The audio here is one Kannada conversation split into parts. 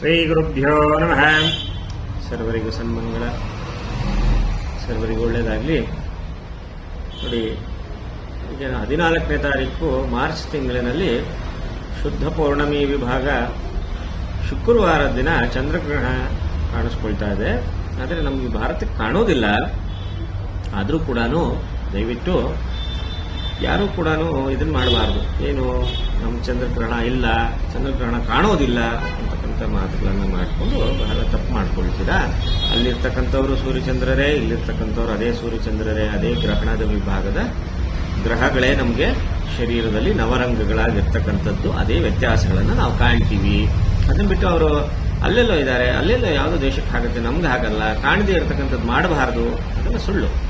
ಶ್ರೀ ಗುರುಭ್ಯೋ ನಮಃ. ಸರ್ವರಿಗೂ ಸನ್ಮಂಗಳ ಸರ್ವರಿಗೂ ಒಳ್ಳೆಯದಾಗಲಿ. ನೋಡಿ, ಈಗ ಹದಿನಾಲ್ಕನೇ ತಾರೀಕು ಮಾರ್ಚ್ ತಿಂಗಳಿನಲ್ಲಿ ಶುದ್ಧ ಪೌರ್ಣಮಿ ವಿಭಾಗ ಶುಕ್ರವಾರ ದಿನ ಚಂದ್ರಗ್ರಹಣ ಕಾಣಿಸ್ಕೊಳ್ತಾ ಇದೆ. ಆದರೆ ನಮಗೆ ಭಾರತಕ್ಕೆ ಕಾಣೋದಿಲ್ಲ. ಆದರೂ ಕೂಡ ದಯವಿಟ್ಟು ಯಾರೂ ಕೂಡ ಇದನ್ನ ಮಾಡಬಾರ್ದು. ಏನು ನಮ್ಮ ಚಂದ್ರಗ್ರಹಣ ಇಲ್ಲ, ಚಂದ್ರಗ್ರಹಣ ಕಾಣೋದಿಲ್ಲ ಅಂತಕ್ಕಂಥ ಮಾತುಗಳನ್ನು ಮಾಡಿಕೊಂಡು ಬಹಳ ತಪ್ಪು ಮಾಡ್ಕೊಳ್ತೀರಾ? ಅಲ್ಲಿರ್ತಕ್ಕಂಥವ್ರು ಸೂರ್ಯಚಂದ್ರರೇ, ಇಲ್ಲಿರ್ತಕ್ಕಂಥವ್ರು ಅದೇ ಸೂರ್ಯಚಂದ್ರರೇ, ಅದೇ ಗ್ರಹಣದ ವಿಭಾಗದ ಗ್ರಹಗಳೇ ನಮಗೆ ಶರೀರದಲ್ಲಿ ನವರಂಗಗಳಾಗಿರ್ತಕ್ಕಂಥದ್ದು. ಅದೇ ವ್ಯತ್ಯಾಸಗಳನ್ನು ನಾವು ಕಾಣ್ತೀವಿ. ಅದನ್ನ ಬಿಟ್ಟು ಅವರು ಅಲ್ಲೆಲ್ಲೋ ಇದ್ದಾರೆ, ಅಲ್ಲೆಲ್ಲೋ ಯಾವುದೋ ದೇಶಕ್ಕೆ ಆಗುತ್ತೆ ನಮ್ಗೆ ಹಾಗಲ್ಲ, ಕಾಣದೇ ಇರತಕ್ಕಂಥದ್ದು ಮಾಡಬಾರ್ದು. ಅದನ್ನು ಸುಳ್ಳು.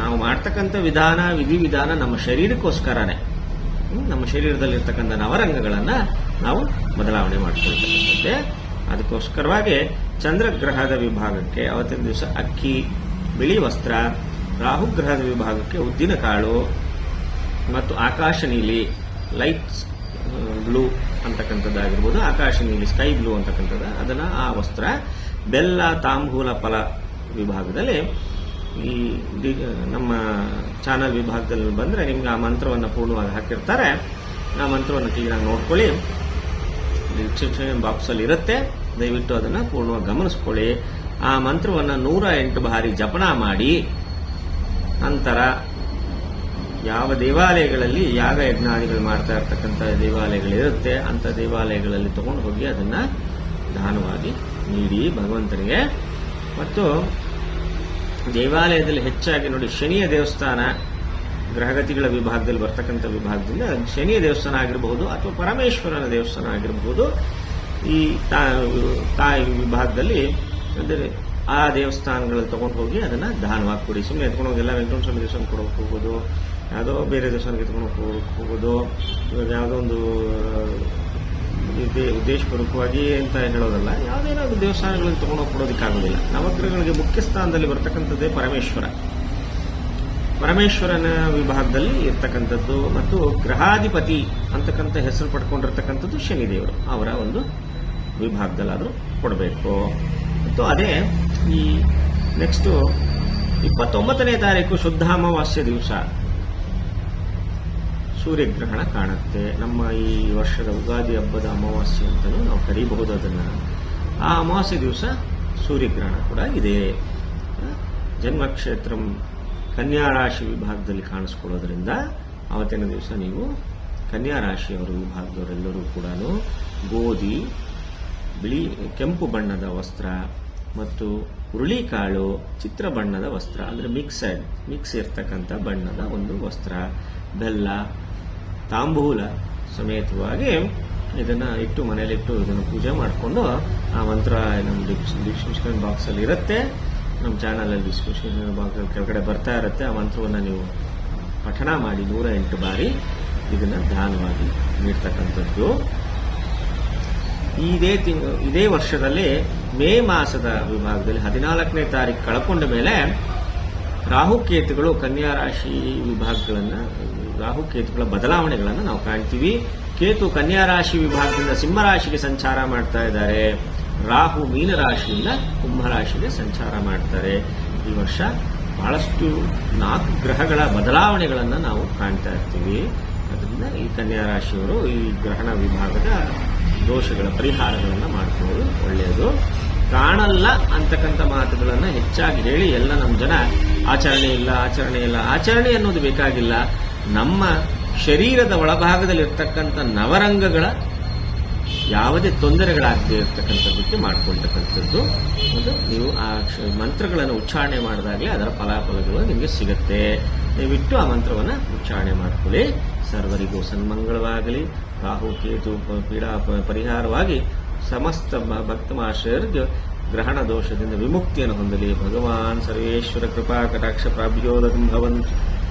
ನಾವು ಮಾಡ್ತಕ್ಕಂಥ ವಿಧಾನ, ವಿಧಿವಿಧಾನ ನಮ್ಮ ಶರೀರಕ್ಕೋಸ್ಕರನೇ? ನಮ್ಮ ಶರೀರದಲ್ಲಿರ್ತಕ್ಕಂಥ ನವರಂಗಗಳನ್ನು ನಾವು ಬದಲಾವಣೆ ಮಾಡಿಕೊಳ್ತಕ್ಕಂಥದ್ದೇ. ಅದಕ್ಕೋಸ್ಕರವಾಗಿ ಚಂದ್ರಗ್ರಹದ ವಿಭಾಗಕ್ಕೆ ಅವತ್ತಿನ ದಿವಸ ಅಕ್ಕಿ, ಬಿಳಿ ವಸ್ತ್ರ, ರಾಹುಗ್ರಹದ ವಿಭಾಗಕ್ಕೆ ಉದ್ದಿನ ಕಾಳು ಮತ್ತು ಆಕಾಶ ನೀಲಿ ಲೈಟ್ ಬ್ಲೂ ಅಂತಕ್ಕಂಥದ್ದಾಗಿರ್ಬೋದು. ಆಕಾಶ ನೀಲಿ, ಸ್ಕೈ ಬ್ಲೂ ಅಂತಕ್ಕಂಥದ್ದು. ಅದನ್ನು ಆ ವಸ್ತ್ರ ಬೆಲ್ಲ ತಾಂಬೂಲ ಫಲ ವಿಭಾಗದಲ್ಲಿ ಈ ನಮ್ಮ ಚಾನಲ್ ವಿಭಾಗದಲ್ಲಿ ಬಂದರೆ ನಿಮ್ಗೆ ಆ ಮಂತ್ರವನ್ನು ಪೂರ್ಣವಾಗಿ ಹಾಕಿರ್ತಾರೆ. ಆ ಮಂತ್ರವನ್ನು ಕ್ಲೀನಾಗಿ ನೋಡ್ಕೊಳ್ಳಿ. ಡಿಸ್ಕ್ರಿಪ್ಷನ್ ಬಾಕ್ಸಲ್ಲಿ ಇರುತ್ತೆ. ದಯವಿಟ್ಟು ಅದನ್ನು ಪೂರ್ಣವಾಗಿ ಗಮನಿಸ್ಕೊಳ್ಳಿ. ಆ ಮಂತ್ರವನ್ನು ನೂರ ಎಂಟು ಬಾರಿ ಜಪನ ಮಾಡಿ. ನಂತರ ಯಾವ ದೇವಾಲಯಗಳಲ್ಲಿ ಯಾಗ ಯಜ್ಞಾದಿಗಳು ಮಾಡ್ತಾ ಇರ್ತಕ್ಕಂಥ ದೇವಾಲಯಗಳಿರುತ್ತೆ ಅಂಥ ದೇವಾಲಯಗಳಲ್ಲಿ ತಗೊಂಡು ಹೋಗಿ ಅದನ್ನು ದಾನವಾಗಿ ನೀಡಿ ಭಗವಂತನಿಗೆ. ಮತ್ತು ದೇವಾಲಯದಲ್ಲಿ ಹೆಚ್ಚಾಗಿ ನೋಡಿ ಶನಿಯ ದೇವಸ್ಥಾನ ಗ್ರಹಗತಿಗಳ ವಿಭಾಗದಲ್ಲಿ ಬರ್ತಕ್ಕಂಥ ವಿಭಾಗದಿಂದ ಶನಿಯ ದೇವಸ್ಥಾನ ಆಗಿರಬಹುದು ಅಥವಾ ಪರಮೇಶ್ವರನ ದೇವಸ್ಥಾನ ಆಗಿರಬಹುದು. ಈ ತಾಯಿ ವಿಭಾಗದಲ್ಲಿ ಅಂದರೆ ಆ ದೇವಸ್ಥಾನಗಳಲ್ಲಿ ತಗೊಂಡು ಹೋಗಿ ಅದನ್ನ ದಾನವಾಗಿ ಕೊಡಿ. ಸುಮ್ಮನೆ ಎತ್ಕೊಂಡು ಹೋಗಿ ಎಲ್ಲ ವೆಂಕಟೇಶ್ವರ ಸ್ವಾಮಿ ದೇವಸ್ಥಾನ ಕೊಡೋಕೆ ಹೋಗೋದು, ಯಾವುದೋ ಬೇರೆ ದೇವಸ್ಥಾನಕ್ಕೆ ಎತ್ಕೊಂಡು ಹೋಗೋದು, ಇವಾಗ ಯಾವುದೋ ಒಂದು ಉದ್ದೇಶಪೂರ್ವಕವಾಗಿ ಅಂತ ಹೇಳೋದಲ್ಲ, ಯಾವುದೇನಾದ್ರು ದೇವಸ್ಥಾನಗಳಲ್ಲಿ ತೊಗೊಂಡೋಗಿ ಕೊಡೋದಕ್ಕಾಗೋದಿಲ್ಲ. ನವಗ್ರಹಗಳಿಗೆ ಮುಖ್ಯ ಸ್ಥಾನದಲ್ಲಿ ಬರ್ತಕ್ಕಂಥದ್ದೇ ಪರಮೇಶ್ವರ. ಪರಮೇಶ್ವರನ ವಿಭಾಗದಲ್ಲಿ ಇರ್ತಕ್ಕಂಥದ್ದು ಮತ್ತು ಗ್ರಹಾಧಿಪತಿ ಅಂತಕ್ಕಂಥ ಹೆಸರು ಪಡ್ಕೊಂಡಿರ್ತಕ್ಕಂಥದ್ದು ಶನಿದೇವರು ಅವರ ಒಂದು ವಿಭಾಗದಲ್ಲಾದರೂ ಕೊಡಬೇಕು. ಮತ್ತು ಅದೇ ಈ ನೆಕ್ಸ್ಟು ಇಪ್ಪತ್ತೊಂಬತ್ತನೇ ತಾರೀಕು ಶುದ್ಧ ಅಮಾವಾಸ್ಯ ದಿವಸ. ಸೂರ್ಯಗ್ರಹಣ ಕಾಣುತ್ತೆ. ನಮ್ಮ ಈ ವರ್ಷದ ಉಗಾದಿ ಹಬ್ಬದ ಅಮಾವಾಸ್ಯೆ ಅಂತಲೂ ನಾವು ಕರೀಬಹುದು ಅದನ್ನು. ಆ ಅಮಾವಾಸ್ಯೆ ದಿವಸ ಸೂರ್ಯಗ್ರಹಣ ಕೂಡ ಇದೆ. ಜನ್ಮಕ್ಷೇತ್ರಂ ಕನ್ಯಾ ರಾಶಿ ವಿಭಾಗದಲ್ಲಿ ಕಾಣಿಸ್ಕೊಳ್ಳೋದ್ರಿಂದ ಆವತ್ತಿನ ದಿವಸ ನೀವು ಕನ್ಯಾ ರಾಶಿಯವರ ವಿಭಾಗದವರೆಲ್ಲರೂ ಕೂಡ ಗೋಧಿ, ಬಿಳಿ, ಕೆಂಪು ಬಣ್ಣದ ವಸ್ತ್ರ ಮತ್ತು ಹುರುಳಿಕಾಳು, ಚಿತ್ರ ಬಣ್ಣದ ವಸ್ತ್ರ, ಅಂದರೆ ಮಿಕ್ಸಡ್ ಮಿಕ್ಸ್ ಇರ್ತಕ್ಕಂಥ ಬಣ್ಣದ ಒಂದು ವಸ್ತ್ರ, ಬೆಲ್ಲ ತಾಂಬೂಲ ಸಮೇತವಾಗಿ ಇದನ್ನ ಇಟ್ಟು ಮನೇಲಿಟ್ಟು ಇದನ್ನು ಪೂಜೆ ಮಾಡಿಕೊಂಡು ಆ ಮಂತ್ರ ನಮ್ಮ ಡಿಸ್ಕ್ರಿಪ್ಷನ್ ಬಾಕ್ಸಲ್ಲಿ ಇರುತ್ತೆ. ನಮ್ಮ ಚಾನಲಲ್ಲಿ ಡಿಸ್ಕ್ರಿಪ್ಷನ್ ಬಾಕ್ಸ್ ಕೆಳಗಡೆ ಬರ್ತಾ ಇರುತ್ತೆ. ಆ ಮಂತ್ರವನ್ನು ನೀವು ಪಠಣ ಮಾಡಿ ನೂರ ಎಂಟು ಬಾರಿ ಇದನ್ನು ದಾನವಾಗಿ ನೀಡ್ತಕ್ಕಂಥದ್ದು. ಇದೇ ತಿಂಗಳು ಇದೇ ವರ್ಷದಲ್ಲಿ ಮೇ ಮಾಸದ ವಿಭಾಗದಲ್ಲಿ ಹದಿನಾಲ್ಕನೇ ತಾರೀಕು ಕಳ್ಕೊಂಡ ಮೇಲೆ ರಾಹುಕೇತುಗಳು ಕನ್ಯಾ ರಾಶಿ ವಿಭಾಗಗಳನ್ನು ರಾಹುಕೇತುಗಳ ಬದಲಾವಣೆಗಳನ್ನು ನಾವು ಕಾಣ್ತೀವಿ. ಕೇತು ಕನ್ಯಾ ರಾಶಿ ವಿಭಾಗದಿಂದ ಸಿಂಹರಾಶಿಗೆ ಸಂಚಾರ ಮಾಡ್ತಾ ಇದ್ದಾರೆ. ರಾಹು ಮೀನರಾಶಿಯಿಂದ ಕುಂಭರಾಶಿಗೆ ಸಂಚಾರ ಮಾಡ್ತಾರೆ. ಈ ವರ್ಷ ಬಹಳಷ್ಟು ನಾಲ್ಕು ಗ್ರಹಗಳ ಬದಲಾವಣೆಗಳನ್ನು ನಾವು ಕಾಣ್ತಾ ಇರ್ತೀವಿ. ಅದರಿಂದ ಈ ಕನ್ಯಾ ರಾಶಿಯವರು ಈ ಗ್ರಹಣ ವಿಭಾಗದ ದೋಷಗಳ ಪರಿಹಾರಗಳನ್ನು ಮಾಡ್ಕೊಳ್ಳೋದು ಒಳ್ಳೆಯದು. ಕಾಣಲ್ಲ ಅಂತಕ್ಕಂಥ ಮಾತುಗಳನ್ನು ಹೆಚ್ಚಾಗಿ ಹೇಳಿ ಎಲ್ಲ ನಮ್ಮ ಜನ ಆಚರಣೆ ಇಲ್ಲ ಆಚರಣೆ ಇಲ್ಲ, ಆಚರಣೆ ಅನ್ನೋದು ಬೇಕಾಗಿಲ್ಲ. ನಮ್ಮ ಶರೀರದ ಒಳಭಾಗದಲ್ಲಿರ್ತಕ್ಕಂಥ ನವರಂಗಗಳ ಯಾವುದೇ ತೊಂದರೆಗಳಾಗದೇ ಇರತಕ್ಕಂಥದ್ದಕ್ಕೆ ಮಾಡಿಕೊಳ್ತಕ್ಕಂಥದ್ದು. ಒಂದು ನೀವು ಆ ಮಂತ್ರಗಳನ್ನು ಉಚ್ಚಾರಣೆ ಮಾಡಿದಾಗಲೇ ಅದರ ಫಲಾಫಲಗಳು ನಿಮಗೆ ಸಿಗುತ್ತೆ. ದಯವಿಟ್ಟು ಆ ಮಂತ್ರವನ್ನು ಉಚ್ಚಾರಣೆ ಮಾಡ್ಕೊಳ್ಳಿ. ಸರ್ವರಿಗೂ ಸನ್ಮಂಗಳವಾಗಲಿ. ರಾಹು, ಕೇತು ಪೀಡಾ ಪರಿಹಾರವಾಗಿ ಸಮಸ್ತ ಭಕ್ತ ಮಹಾಶಯರಿಗೆ ಗ್ರಹಣ ದೋಷದಿಂದ ವಿಮುಕ್ತಿಯನ್ನು ಹೊಂದಲಿ. ಭಗವಾನ್ ಸರ್ವೇಶ್ವರ ಕೃಪಾ ಕಟಾಕ್ಷ ಪ್ರಾಭ್ಯೋದಕಂ